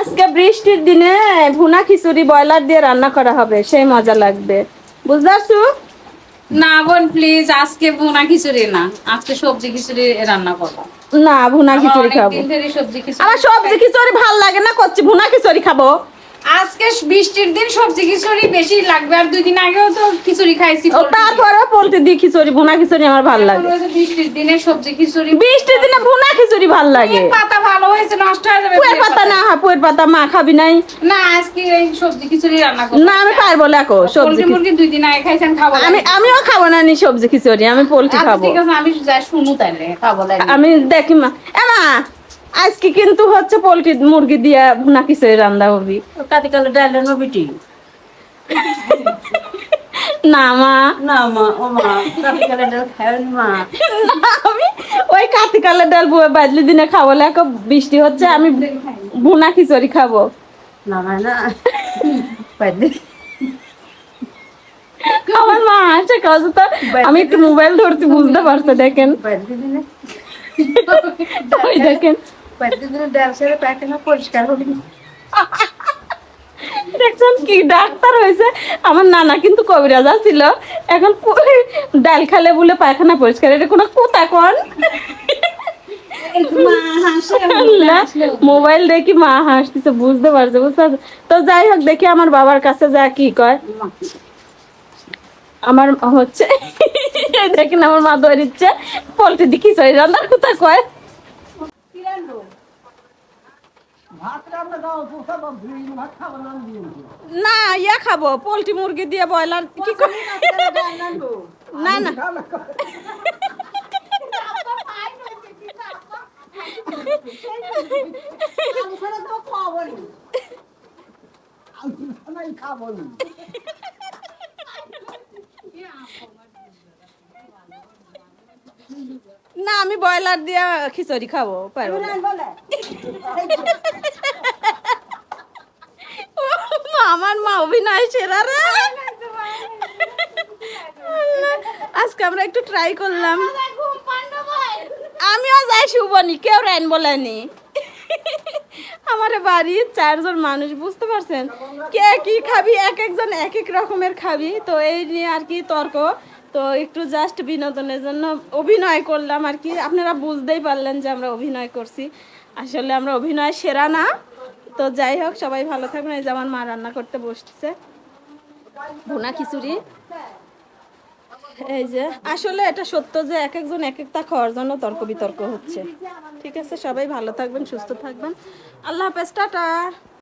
আজকে বৃষ্টির দিনে ভুনা খিচুড়ি ব্রয়লার দিয়ে রান্না করা হবে সেই মজা লাগবে। বুঝতে পারছ? না বোন প্লিজ আজকে বোনা খিচুড়ি না। আজকে সবজি খিচুড়ি রান্না করব। না ভুনা খিচুড়ি খাব। আমার সবজি খিচুড়ি ভালো লাগে না করছি ভুনা খিচুড়ি খাব। আজকে বৃষ্টির দিন সবজি খিচুড়ি বেশি লাগবে আর দুই দিন আগেও তো খিচুড়ি খাইছি ও তারপরে পোলট্রি দিয়ে খিচুড়ি ভুনা খিচুড়ি আমার ভালো লাগে। বৃষ্টির দিনে সবজি খিচুড়ি বৃষ্টির দিনে ভুনা খিচুড়ি ভালো লাগে। পাতা হয়েছে নষ্ট হয়ে যাবে পুয়ের পাতা না হ্যাঁ পুয়ের পাতা মা খাবি নাই। না আজকে এই সবজি খিচুড়ি রান্না করব। না আমি পারব সবজি মুরগি দুই দিন আগে খাইছেন খাব আমি আমিও খাব না নি সবজি খিচুড়ি আমি পোলট্রি আচ্ছা, খাব। ঠিক আছে আমি যা শুনু তাইলে খাব আমি দেখি মা। আজকে কিন্তু হচ্ছে পোলট্রি মুরগি দিয়া ভুনা খিচুড়ি রান্না হবি। কাতি কালে ডাইলেন বিটি না মা। না মা ও মা ডাল খাবেন মা। আমি ওই কাতিকালের ডাল বুয়ে বাদলি দিনে বৃষ্টি হচ্ছে আমি ভুনা খিচুড়ি খাব। না মা না। আমার মা আছে কাজ তো। আমি একটু মোবাইল ধরছি বুঝতে পারছ দেখেন। দেখেন। পাইলে দিনে ডাল সেরে পায়খানা পরিষ্কার হলি। দেখছেন কি ডাক্তার হয়েছে? আমার নানা কিন্তু কবিরাজ ছিল এখন ডাল খালে বলে পায়খানা পরিষ্কার। এটা কোনো কোথা কোন? মোবাইল দেখি মা হাসতেছে বুঝতে পারছে বুঝতে পারছ? তো যাই হোক দেখি আমার বাবার কাছে যা কি কয়। আমার হচ্ছে দেখেন আমার মা দই দিচ্ছে পোল্ট্রি দেখি সরি রান্নার কথা কয়। না ইয়া খাব পোল্ট্রি মুরগি দিয়ে ব্রয়লার কি করে না না। না আমি ব্রয়লার দিয়ে খিচুড়ি খাব পারব আমার মা অভিনয় সেরা রে। আজকে আমরা একটু ট্রাই করলাম। আমিও যাই শুভনি কেউ রাইন বলেনি আমার বাড়ির চারজন মানুষ বুঝতে পারছেন? কে কি খাবি? এক একজন এক এক রকমের খাবি। তো এই নিয়ে আর কি তর্ক। তো একটু জাস্ট বিনোদনের জন্য অভিনয় করলাম আর কি। আপনারা বুঝতেই পারলেন যে আমরা অভিনয় করছি। আসলে আমরা অভিনয় সেরা না। তো যাই হোক সবাই ভালো থাকবেন। এই যে আমার মা রান্না করতে বসছে। ভুনা খিচুড়ি? এই যে আসলে এটা সত্য যে এক একজন এক একটা খাওয়ার জন্য তর্ক বিতর্ক হচ্ছে। ঠিক আছে সবাই ভালো থাকবেন সুস্থ থাকবেন। আল্লাহ হাফেজ টাটা।